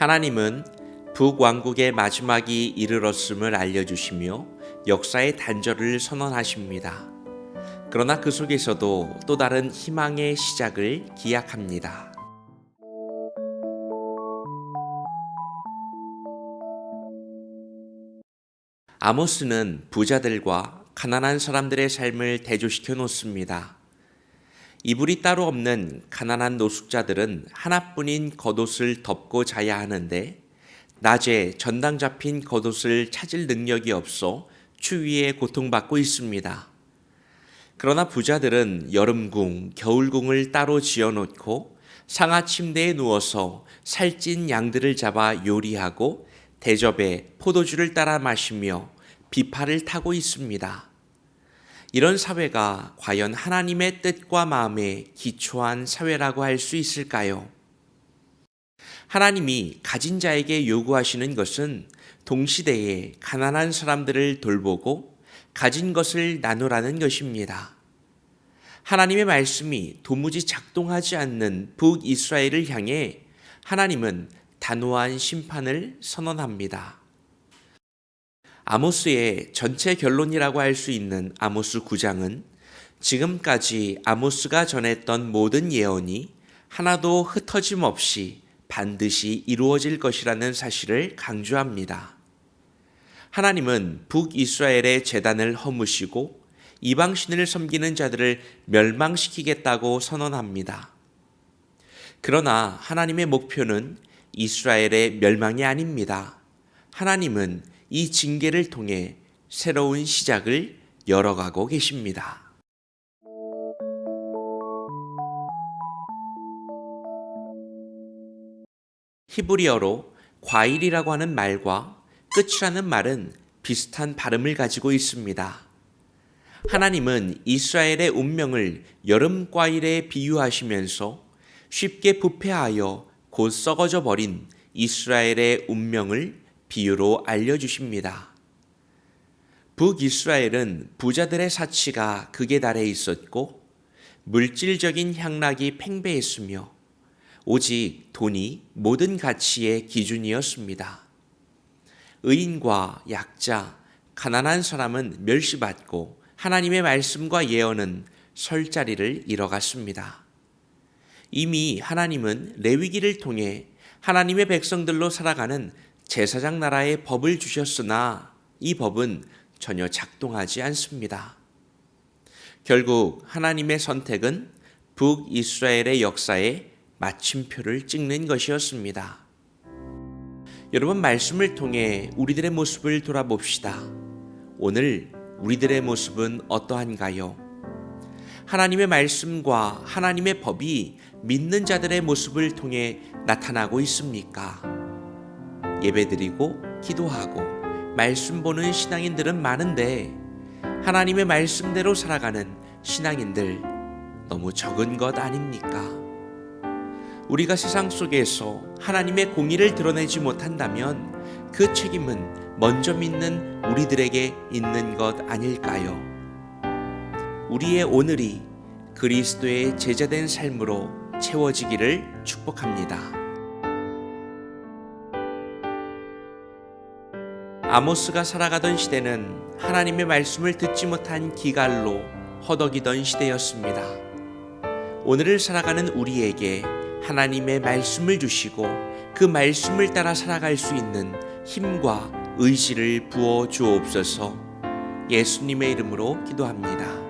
하나님은 북왕국의 마지막이 이르렀음을 알려주시며 역사의 단절을 선언하십니다. 그러나 그 속에서도 또 다른 희망의 시작을 기약합니다. 아모스는 부자들과 가난한 사람들의 삶을 대조시켜 놓습니다. 이불이 따로 없는 가난한 노숙자들은 하나뿐인 겉옷을 덮고 자야 하는데 낮에 전당 잡힌 겉옷을 찾을 능력이 없어 추위에 고통받고 있습니다. 그러나 부자들은 여름궁, 겨울궁을 따로 지어놓고 상하 침대에 누워서 살찐 양들을 잡아 요리하고 대접에 포도주를 따라 마시며 비파를 타고 있습니다. 이런 사회가 과연 하나님의 뜻과 마음에 기초한 사회라고 할 수 있을까요? 하나님이 가진 자에게 요구하시는 것은 동시대에 가난한 사람들을 돌보고 가진 것을 나누라는 것입니다. 하나님의 말씀이 도무지 작동하지 않는 북이스라엘을 향해 하나님은 단호한 심판을 선언합니다. 아모스의 전체 결론이라고 할 수 있는 아모스 9장은 지금까지 아모스가 전했던 모든 예언이 하나도 흩어짐 없이 반드시 이루어질 것이라는 사실을 강조합니다. 하나님은 북이스라엘의 재단을 허무시고 이방신을 섬기는 자들을 멸망시키겠다고 선언합니다. 그러나 하나님의 목표는 이스라엘의 멸망이 아닙니다. 하나님은 이 징계를 통해 새로운 시작을 열어가고 계십니다. 히브리어로 과일이라고 하는 말과 끝이라는 말은 비슷한 발음을 가지고 있습니다. 하나님은 이스라엘의 운명을 여름 과일에 비유하시면서 쉽게 부패하여 곧 썩어져 버린 이스라엘의 운명을 비유로 알려주십니다. 북이스라엘은 부자들의 사치가 극에 달해 있었고 물질적인 향락이 팽배했으며 오직 돈이 모든 가치의 기준이었습니다. 의인과 약자, 가난한 사람은 멸시받고 하나님의 말씀과 예언은 설 자리를 잃어갔습니다. 이미 하나님은 레위기를 통해 하나님의 백성들로 살아가는 제사장 나라의 법을 주셨으나 이 법은 전혀 작동하지 않습니다. 결국 하나님의 선택은 북이스라엘의 역사에 마침표를 찍는 것이었습니다. 여러분 말씀을 통해 우리들의 모습을 돌아봅시다. 오늘 우리들의 모습은 어떠한가요? 하나님의 말씀과 하나님의 법이 믿는 자들의 모습을 통해 나타나고 있습니까? 예배드리고 기도하고 말씀 보는 신앙인들은 많은데 하나님의 말씀대로 살아가는 신앙인들 너무 적은 것 아닙니까? 우리가 세상 속에서 하나님의 공의를 드러내지 못한다면 그 책임은 먼저 믿는 우리들에게 있는 것 아닐까요? 우리의 오늘이 그리스도의 제자된 삶으로 채워지기를 축복합니다. 아모스가 살아가던 시대는 하나님의 말씀을 듣지 못한 기갈로 허덕이던 시대였습니다. 오늘을 살아가는 우리에게 하나님의 말씀을 주시고 그 말씀을 따라 살아갈 수 있는 힘과 의지를 부어 주옵소서 예수님의 이름으로 기도합니다.